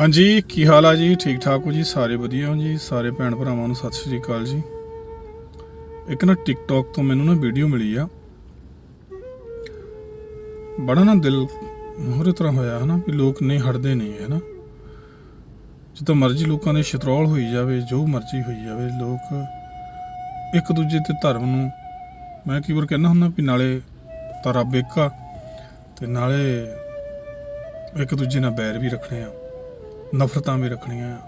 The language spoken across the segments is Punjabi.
ਹਾਂਜੀ, ਕੀ ਹਾਲ ਆ ਜੀ? ਠੀਕ ਠਾਕ ਹੋ ਜੀ? ਸਾਰੇ ਵਧੀਆ ਹੋ ਜੀ? ਸਾਰੇ ਭੈਣ ਭਰਾਵਾਂ ਨੂੰ ਸਤਿ ਸ਼੍ਰੀ ਅਕਾਲ ਜੀ। ਇੱਕ ਨਾ ਟਿਕਟੌਕ ਤੋਂ ਮੈਨੂੰ ਨਾ ਵੀਡੀਓ ਮਿਲੀ ਆ। ਬੜਾ ਨਾ ਦਿਲ ਮੋਹਰੇ ਤਰ੍ਹਾਂ ਹੋਇਆ ਹਨਾ, ਵੀ ਲੋਕ ਨਹੀਂ ਹਟਦੇ ਨਹੀਂ ਹਨਾ। ਜਿੱਦਾਂ ਮਰਜ਼ੀ ਲੋਕਾਂ ਦੇ ਸ਼ਤਰੋਲ ਹੋਈ ਜਾਵੇ, ਜੋ ਮਰਜ਼ੀ ਹੋਈ ਜਾਵੇ, ਲੋਕ ਇੱਕ ਦੂਜੇ ਤੇ ਧਰਮ ਨੂੰ, ਮੈਂ ਕਈ ਵਾਰ ਕਹਿੰਦਾ ਹੁੰਦਾ ਵੀ ਨਾਲੇ ਤਾਂ ਰੱਬ ਆ, ਤੇ ਨਾਲੇ ਇੱਕ ਦੂਜੇ ਨਾਲ ਬੈਰ ਵੀ ਰੱਖਣੇ ਆ। ਨਫ਼ਰਤਾਂ ਵੀ ਰੱਖਣੀਆਂ। ਆ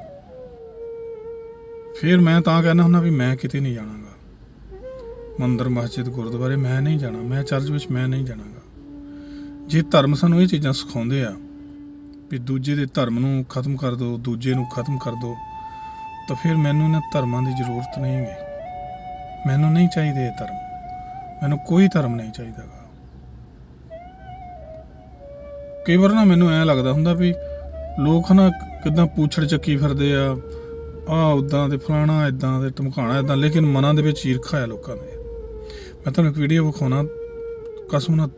ਫਿਰ ਮੈਂ ਤਾਂ ਕਹਿੰਦਾ ਹੁੰਦਾ ਵੀ ਮੈਂ ਕਿਤੇ ਨਹੀਂ ਜਾਣਾਗਾ। ਮੰਦਰ, ਮਸਜਿਦ, ਗੁਰਦੁਆਰੇ ਮੈਂ ਨਹੀਂ ਜਾਣਾ, ਮੈਂ ਚਰਚ ਵਿੱਚ ਮੈਂ ਨਹੀਂ ਜਾਣਾਗਾ। ਜੇ ਧਰਮ ਸਾਨੂੰ ਇਹ ਚੀਜ਼ਾਂ ਸਿਖਾਉਂਦੇ ਆ ਵੀ ਦੂਜੇ ਦੇ ਧਰਮ ਨੂੰ ਖਤਮ ਕਰ ਦਿਓ ਦੂਜੇ ਨੂੰ ਖਤਮ ਕਰ ਦਿਓ ਤਾਂ ਫਿਰ ਮੈਨੂੰ ਇਹਨਾਂ ਧਰਮਾਂ ਦੀ ਜ਼ਰੂਰਤ ਨਹੀਂ ਹੈ ਮੈਨੂੰ ਨਹੀਂ ਚਾਹੀਦੇ ਇਹ ਧਰਮ। ਮੈਨੂੰ ਕੋਈ ਧਰਮ ਨਹੀਂ ਚਾਹੀਦਾਗਾ। ਕਈ ਵਾਰ ਨਾ ਮੈਨੂੰ ਐ ਲੱਗਦਾ ਹੁੰਦਾ ਵੀ ਲੋਕ ਨਾ ਕਿਦਾਂ ਪੂਛੜ ਚੱਕੀ ਫਿਰਦੇ ਆ ਆ ਉਦਾਂ ਤੇ ਫਲਾਣਾ ਇਦਾਂ ਤੇ ਧਮਕਾਣਾ ਇਦਾਂ ਲੇਕਿਨ ਮਨਾਂ ਦੇ ਵਿੱਚ ਈਰਖਾ ਹੈ ਲੋਕਾਂ ਦੇ। ਮੈਂ ਤੁਹਾਨੂੰ ਇੱਕ ਵੀਡੀਓ ਵਿਖਾਉਣਾ, ਕਸਮ ਨਾਲ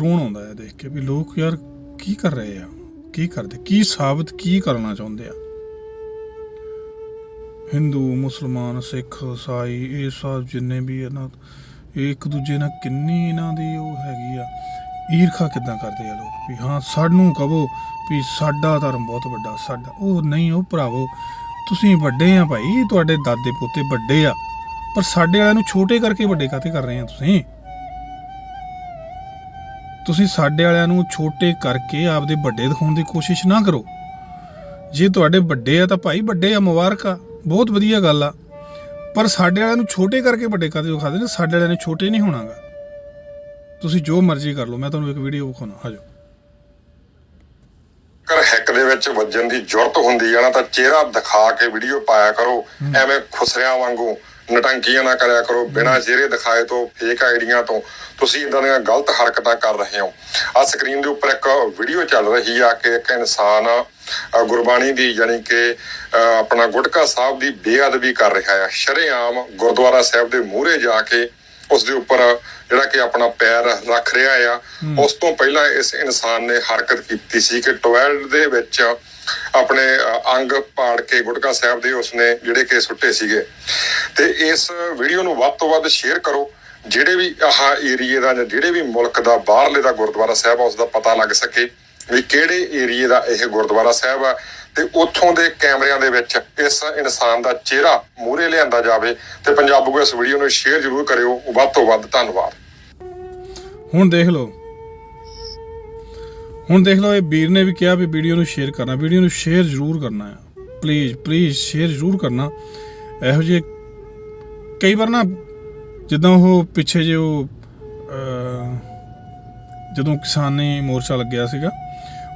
ਰੋਣ ਆਉਂਦਾ ਹੈ ਦੇਖ ਕੇ ਵੀ ਲੋਕ ਯਾਰ ਕੀ ਕਰ ਰਹੇ ਆ, ਕੀ ਕਰਦੇ, ਕੀ ਸਾਬਤ ਕੀ ਕਰਨਾ ਚਾਹੁੰਦੇ ਆ? ਹਿੰਦੂ, ਮੁਸਲਮਾਨ, ਸਿੱਖ ਈਸਾਈ ਇਹ ਸਭ ਜਿੰਨੇ ਵੀ ਇਹਨਾਂ, ਇਹ ਇੱਕ ਦੂਜੇ ਨਾਲ ਕਿੰਨੀ ਇਹਨਾਂ ਦੀ ਉਹ ਹੈਗੀ ਆ ਈਰਖਾ ਕਿਦਾਂ ਕਰਦੇ ਆ ਲੋਕ? ਵੀ ਹਾਂ, ਸਾਨੂੰ ਕਹੋ ਵੀ ਸਾਡਾ ਧਰਮ ਬਹੁਤ ਵੱਡਾ, ਸਾਡਾ। ਉਹ ਨਹੀਂ, ਉਹ ਭਰਾਵੋ, ਤੁਸੀਂ ਵੱਡੇ ਆ ਭਾਈ, ਤੁਹਾਡੇ ਦਾਦੇ ਪੋਤੇ ਵੱਡੇ ਆ, ਪਰ ਸਾਡੇ ਵਾਲਿਆਂ ਨੂੰ ਛੋਟੇ ਕਰਕੇ ਵੱਡੇ ਕਾਤੇ ਕਰ ਰਹੇ ਆ ਤੁਸੀਂ? ਤੁਸੀਂ ਸਾਡੇ ਵਾਲਿਆਂ ਨੂੰ ਛੋਟੇ ਕਰਕੇ ਆਪਦੇ ਵੱਡੇ ਦਿਖਾਉਣ ਦੀ ਕੋਸ਼ਿਸ਼ ਨਾ ਕਰੋ। ਜੇ ਤੁਹਾਡੇ ਵੱਡੇ ਆ ਤਾਂ ਭਾਈ ਵੱਡੇ ਆ, ਮੁਬਾਰਕ ਆ, ਬਹੁਤ ਵਧੀਆ ਗੱਲ ਆ। ਪਰ ਸਾਡੇ ਵਾਲਿਆਂ ਨੂੰ ਛੋਟੇ ਕਰਕੇ ਵੱਡੇ ਕਾਤੇ ਵਿਖਾਦੇ ਨੇ? ਸਾਡੇ ਵਾਲਿਆਂ ਨੇ ਛੋਟੇ ਨਹੀਂ ਹੋਣਾਗਾ। ਤੁਸੀਂ ਜੋ ਮਰਜ਼ੀ ਕਰ ਲਓ ਮੈਂ ਤੁਹਾਨੂੰ ਇੱਕ ਵੀਡੀਓ ਵਿਖਾਉਣਾ ਹਾਜੋ ਕਰ ਹੈਕ ਦੇ ਵਿੱਚ ਵੱਜਣ ਦੀ ਜ਼ਰੂਰਤ ਹੁੰਦੀ ਆ ਨਾ ਤਾਂ ਚਿਹਰਾ ਦਿਖਾ ਕੇ ਵੀਡੀਓ ਪਾਇਆ ਕਰੋ। ਐਵੇਂ ਖੁਸਰਿਆਂ ਵਾਂਗੂ ਨਟੰਕੀਆਂ ਨਾ ਕਰਿਆ ਕਰੋ ਬਿਨਾਂ ਚਿਹਰੇ ਦਿਖਾਏ ਤੋਂ ਫੇਕ ਆਈਡੀਆਂ ਤੋਂ। ਤੁਸੀਂ ਇਦਾਂ ਦੀਆਂ ਗਲਤ ਹਰਕਤਾਂ ਕਰ ਰਹੇ ਹੋ। ਆ ਸਕਰੀਨ ਦੇ ਉੱਪਰ ਇੱਕ ਵੀਡੀਓ ਚੱਲ ਰਹੀ ਆ ਕਿ ਇੱਕ ਇਨਸਾਨ ਗੁਰਬਾਣੀ ਦੀ ਯਾਨੀ ਕਿ ਆਪਣਾ ਗੁਟਕਾ ਸਾਹਿਬ ਦੀ ਬੇਅਦਬੀ ਕਰ ਰਿਹਾ ਆ। ਸ਼ਰੇਆਮ ਗੁਰਦੁਆਰਾ ਸਾਹਿਬ ਦੇ ਮੂਹਰੇ ਜਾ ਕੇ ਉਸ ਦੇ ਉੱਪਰ ਜਿਹੜਾ ਕਿ ਆਪਣਾ ਪੈਰ ਰੱਖ ਰਿਹਾ ਆ। ਉਸ ਤੋਂ ਪਹਿਲਾਂ ਇਸ ਇਨਸਾਨ ਨੇ ਹਰਕਤ ਕੀਤੀ ਸੀ ਕਿ ਟੋਇਲਟ ਦੇ ਵਿੱਚ ਆਪਣੇ ਅੰਗ ਪਾੜ ਕੇ ਗੁਟਕਾ ਸਾਹਿਬ ਦੇ ਉਸਨੇ ਜਿਹੜੇ ਕਿ ਸੁੱਟੇ ਸੀਗੇ। ਤੇ ਇਸ ਵੀਡੀਓ ਨੂੰ ਵੱਧ ਤੋਂ ਵੱਧ ਸ਼ੇਅਰ ਕਰੋ ਜਿਹੜੇ ਵੀ ਆਹ ਏਰੀਏ ਦਾ ਜਾਂ ਜਿਹੜੇ ਵੀ ਮੁਲਕ ਦਾ ਬਾਹਰਲੇ ਦਾ ਗੁਰਦੁਆਰਾ ਸਾਹਿਬ ਆ ਉਸ ਦਾ ਪਤਾ ਲੱਗ ਸਕੇ। ਵੀ ਕਿਹੜੇ ਏਰੀਏ ਦਾ ਇਹ ਗੁਰਦੁਆਰਾ ਸਾਹਿਬ ਆ ਤੇ ਉੱਥੋਂ ਦੇ ਕੈਮਰਿਆਂ ਦੇ ਵਿੱਚ ਇਸ ਇਨਸਾਨ ਦਾ ਚਿਹਰਾ ਮੂਹਰੇ ਲਿਆਂਦਾ ਜਾਵੇ ਤੇ ਪੰਜਾਬੂ ਇਸ ਵੀਡੀਓ ਨੂੰ ਸ਼ੇਅਰ ਜ਼ਰੂਰ ਕਰਿਓ। ਵੱਧ ਤੋਂ ਵੱਧ ਧੰਨਵਾਦ। ਹੁਣ ਦੇਖ ਲਓ। ਹੁਣ ਦੇਖ ਲਓ ਇਹ ਵੀਰ ਨੇ ਵੀ ਕਿਹਾ ਵੀ ਵੀਡੀਓ ਨੂੰ ਸ਼ੇਅਰ ਕਰਨਾ। ਵੀਡੀਓ ਨੂੰ ਸ਼ੇਅਰ ਜ਼ਰੂਰ ਕਰਨਾ ਹੈ ਪਲੀਜ਼ ਪਲੀਜ਼ ਸ਼ੇਅਰ ਜ਼ਰੂਰ ਕਰਨਾ। ਇਹੋ ਜਿਹੇ ਕਈ ਵਾਰ ਨਾ ਜਦੋਂ ਉਹ ਪਿੱਛੇ ਜੇ ਉਹ ਅਹ, ਜਦੋਂ ਕਿਸਾਨੀ ਮੋਰਚਾ ਲੱਗਿਆ ਸੀਗਾ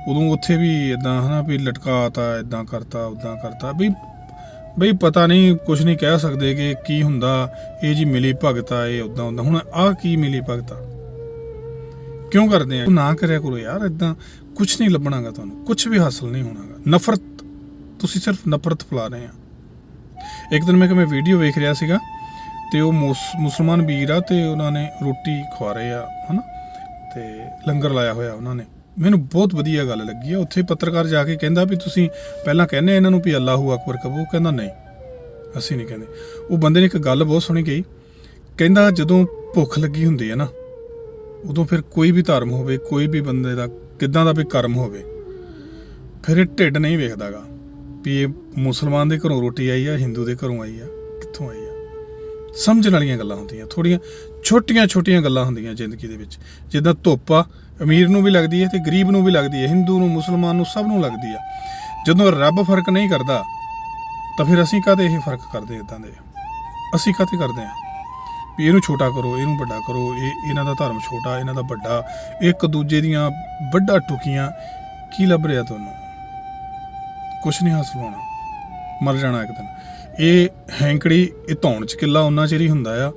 ਉਦੋਂ ਉੱਥੇ ਵੀ ਇਦਾਂ ਹਨਾ ਵੀ ਲਟਕਾਤਾ ਇਦਾਂ ਕਰਤਾ ਉਦਾਂ ਕਰਤਾ। ਵੀ, ਬਈ ਪਤਾ ਨਹੀਂ ਕੁਝ ਨਹੀਂ ਕਹਿ ਸਕਦੇ ਕਿ ਕੀ ਹੁੰਦਾ, ਇਹ ਜੀ ਮਿਲੀ ਭਗਤਾ ਇਹ ਉਦਾਂ ਉਦਾਂ ਹੁਣ ਆਹ ਕੀ ਮਿਲੀ ਭਗਤਾ ਕਿਉਂ ਕਰਦੇ ਆ? ਨਾ ਕਰਿਆ ਕਰੋ ਯਾਰ ਇਦਾਂ ਕੁਝ ਨਹੀਂ ਲੱਭਣਾਗਾ ਤੁਹਾਨੂੰ ਕੁਝ ਵੀ ਹਾਸਲ ਨਹੀਂ ਹੋਣਾਗਾ। ਨਫ਼ਰਤ, ਤੁਸੀਂ ਸਿਰਫ ਨਫ਼ਰਤ ਫੈਲਾ ਰਹੇ ਆ। ਇੱਕ ਦਿਨ ਮੈਂ ਕਿ ਮੈਂ ਵੀਡੀਓ ਵੇਖ ਰਿਹਾ ਸੀਗਾ, ਤੇ ਉਹ ਮੁਸ- ਮੁਸਲਮਾਨ ਵੀਰ ਆ ਤੇ ਉਹਨਾਂ ਨੇ ਰੋਟੀ ਖਵਾ ਰਹੇ ਆ, ਹਨਾ? ਤੇ ਲੰਗਰ ਲਾਇਆ ਹੋਇਆ ਉਹਨਾਂ ਨੇ। ਮੈਨੂੰ ਬਹੁਤ ਵਧੀਆ ਗੱਲ ਲੱਗੀ ਆ। ਉੱਥੇ ਪੱਤਰਕਾਰ ਜਾ ਕੇ ਕਹਿੰਦਾ ਵੀ ਤੁਸੀਂ ਪਹਿਲਾਂ ਕਹਿੰਦੇ ਇਹਨਾਂ ਨੂੰ ਵੀ ਅੱਲਾਹੂ ਅਕਬਰ ਕਹੋ, ਉਹ ਕਹਿੰਦਾ ਨਹੀਂ। ਅਸੀਂ ਨਹੀਂ ਕਹਿੰਦੇ। ਉਹ ਬੰਦੇ ਨੇ ਇੱਕ ਗੱਲ ਬਹੁਤ ਸੁਣੀ ਗਈ ਕਹਿੰਦਾ ਜਦੋਂ ਭੁੱਖ ਲੱਗੀ ਹੁੰਦੀ ਹੈ ਨਾ, ਉਦੋਂ ਫਿਰ ਕੋਈ ਵੀ ਧਰਮ ਹੋਵੇ, ਕੋਈ ਵੀ ਬੰਦੇ ਦਾ ਕਿੱਦਾਂ ਦਾ ਵੀ ਕਰਮ ਹੋਵੇ, ਫਿਰ ਇਹ ਢਿੱਡ ਨਹੀਂ ਵੇਖਦਾਗਾ ਵੀ ਇਹ ਮੁਸਲਮਾਨ ਦੇ ਘਰੋਂ ਰੋਟੀ ਆਈ ਆ, ਹਿੰਦੂ ਦੇ ਘਰੋਂ ਆਈ ਆ, ਕਿੱਥੋਂ ਆਈ ਆ। ਸਮਝਣ ਵਾਲੀਆਂ ਗੱਲਾਂ ਹੁੰਦੀਆਂ ਥੋੜੀਆਂ ਛੋਟੀਆਂ ਛੋਟੀਆਂ ਗੱਲਾਂ ਹੁੰਦੀਆਂ ਜ਼ਿੰਦਗੀ ਦੇ ਵਿੱਚ। ਜਿੱਦਾਂ ਧੁੱਪ ਆ, ਅਮੀਰ ਨੂੰ ਵੀ ਲੱਗਦੀ ਹੈ ਤੇ ਗਰੀਬ ਨੂੰ ਵੀ ਲੱਗਦੀ ਹੈ, ਹਿੰਦੂ ਨੂੰ, ਮੁਸਲਮਾਨ ਨੂੰ ਸਭ ਨੂੰ ਲੱਗਦੀ ਆ। ਜਦੋਂ ਰੱਬ ਫ਼ਰਕ ਨਹੀਂ ਕਰਦਾ, ਤਾਂ ਫਿਰ ਅਸੀਂ ਕਾਹਦੇ ਇਹ ਫ਼ਰਕ ਕਰਦੇ ਇਦਾਂ ਦੇ? ਅਸੀਂ ਕਾਹਤੇ ਕਰਦੇ ਆ ਵੀ ਇਹਨੂੰ ਛੋਟਾ ਕਰੋ, ਇਹਨੂੰ ਵੱਡਾ ਕਰੋ, ਇਹ, ਇਹਨਾਂ ਦਾ ਧਰਮ ਛੋਟਾ, ਇਹਨਾਂ ਦਾ ਵੱਡਾ, ਇੱਕ ਦੂਜੇ ਦੀਆਂ ਵੱਡਾ ਟੁਕੀਆਂ, ਕੀ ਲੱਭ ਰਿਹਾ ਤੁਹਾਨੂੰ? ਕੁਛ ਨਹੀਂ ਹਾਸਲ ਹੋਣਾ। ਮਰ ਜਾਣਾ ਇੱਕ ਦਿਨ। ਇਹ ਹੈਂਕੜੀ, ਇਹ ਧੌਣ ਚ ਕਿੱਲਾ ਉਹਨਾਂ ਚਿਰ ਹੀ ਹੁੰਦਾ ਆ,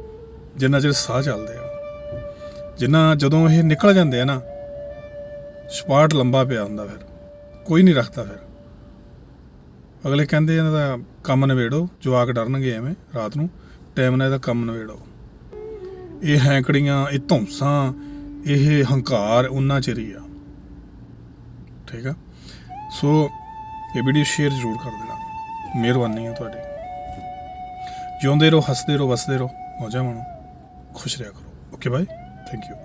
ਜਿੰਨਾ ਚਿਰ ਸਾਹ ਚੱਲਦੇ ਆ। ਜਿੰਨਾ ਜਦੋਂ ਇਹ ਨਿਕਲ ਜਾਂਦੇ ਆ ਨਾ, ਸਪਾਟ ਲੰਬਾ ਪਿਆ ਹੁੰਦਾ ਫਿਰ, ਕੋਈ ਨਹੀਂ ਰੱਖਦਾ ਫਿਰ। ਅਗਲੇ ਕਹਿੰਦੇ ਇਹਨਾਂ ਦਾ ਕੰਮ ਨਵੇੜੋ ਜਵਾਕ ਡਰਨਗੇ ਐਵੇਂ ਰਾਤ ਨੂੰ, ਟਾਈਮ ਨਾਲ ਇਹਦਾ ਕੰਮ ਨਵੇੜੋ ਇਹ ਹੈਂਕੜੀਆਂ, ਇਹ ਧੌਂਸਾਂ, ਇਹ ਹੰਕਾਰ ਉਹਨਾਂ ਚਿਰ ਹੀ ਆ। ਠੀਕ ਆ? ਸੋ ਇਹ ਵੀਡੀਓ ਸ਼ੇਅਰ ਜ਼ਰੂਰ ਕਰ ਦੇਣਾ। ਮਿਹਰਬਾਨੀ ਹੈ ਤੁਹਾਡੀ। ਜਿਉਂਦੇ ਰਹੋ, ਹੱਸਦੇ ਰਹੋ, ਵਸਦੇ ਰਹੋ, ਮੌਜਾਂ ਮਾਣੋ, ਖੁਸ਼ ਰਿਹਾ ਕਰੋ। Okay by thank you